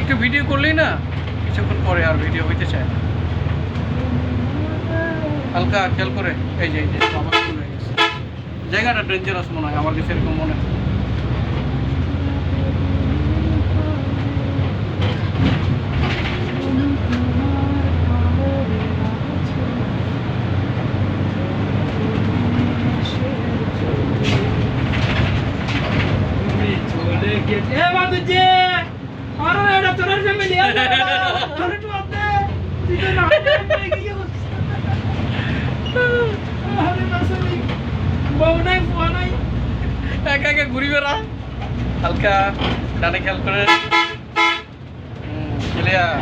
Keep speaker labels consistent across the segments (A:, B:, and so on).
A: একটু ভিডিও করলেই না কিছুক্ষণ পরে আর ভিডিও হইতে চায় না। হালকা খেয়াল করে, এই যে এই যে আবার শুরু হয়ে গেছে। জায়গাটা ডেঞ্জারাস মনে হয়, আমার কাছে এরকম মনে হয়।
B: চলে গেছে। এ বাদুজি আরে! তোর ফ্যামিলি আরে তুই আতে তুই তো না বউ নাই, ফুয়া নাই।
A: একা একা ঘুরি বেড়া। হালকা ডানে খেয়াল করে ক্লিয়ার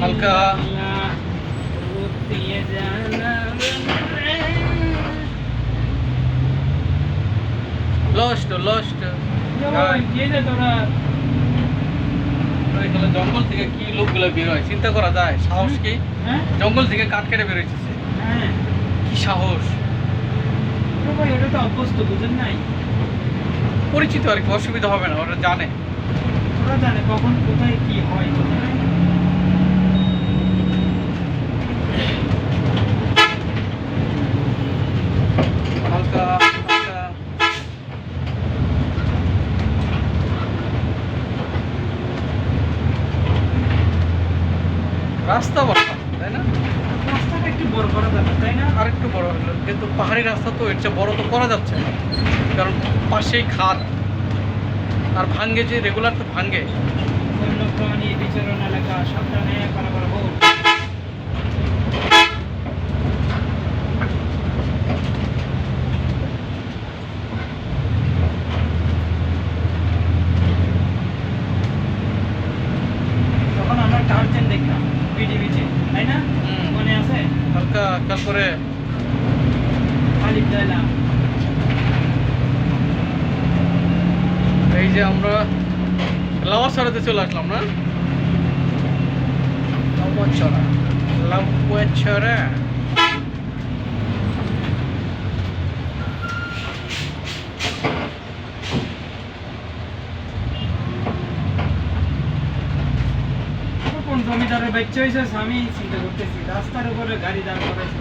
A: হালকা। লস্ট লস্ট জঙ্গল থেকে কি লোকগুলো বের হয়? চিন্তা করা যায়। সাহস কি?
B: হ্যাঁ?
A: জঙ্গল থেকে কাঠ কেটে বের হয়েছে
B: হ্যাঁ।
A: কি সাহস?
B: এটা তো অভ্যস্ত বুঝেন নাই।
A: পরিচিত আর কি অসুবিধা হবে না ওরা জানে।
B: ওরা জানে কখন কোথায় কি হয় বোঝে নাই?
A: হালকা হালকা রাস্তা বড়, তাই না?
B: রাস্তাটা একটু বড় করা যাবে, তাই না?
A: আর একটু বড় হলো। কিন্তু পাহাড়ি রাস্তা তো এর চেয়ে বড় তো করা যাচ্ছে না। কারণ পাশেই খাদ আর ভাঙ্গে যে রেগুলার তো ভাঙ্গে।
B: এলাকা সাবধানে পারাবার হোক তখন আমরা টার্চেন দেখলাম বিডিবিতে তাই না
A: হুম।
B: মনে আছে
A: করে
B: খালিদ লাইলাম
A: এই যে আমরা লাওয়াছড়াতে চলে আসলাম না? লাওয়াছড়া লাওয়াছড়া
B: জমিদারের বাচ্চা হয়েছে আমি চিন্তা করতেছি। রাস্তার উপরে গাড়ি দাঁড় করাইছে।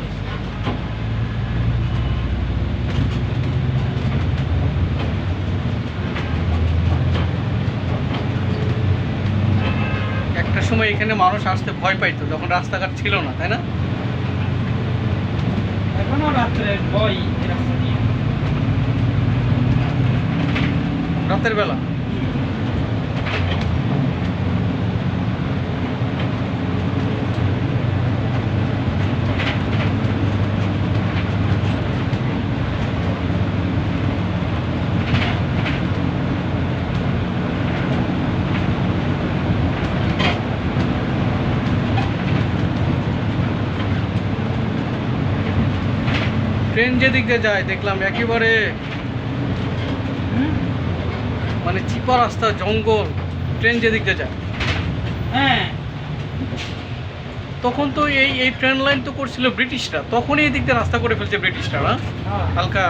A: একটা সময় এখানে মানুষ আসতে ভয় পাইতো যখন রাস্তাঘাট ছিল না তাই না?
B: এখনও রাত্রে ভয় রাস্তা দিয়ে।
A: রাতের বেলা? ট্রেন যেদিক দিয়ে যায় দেখলাম একেবারে মানে চিপা রাস্তা জঙ্গল ট্রেন যেদিক দিয়ে যায়।
B: হ্যাঁ।
A: তখন তো এই এই ট্রেন লাইন তো করছিল ব্রিটিশরা। তখনই এই দিক দিয়ে রাস্তা করে ফেলছে ব্রিটিশরা না?
B: হ্যাঁ।
A: হালকা।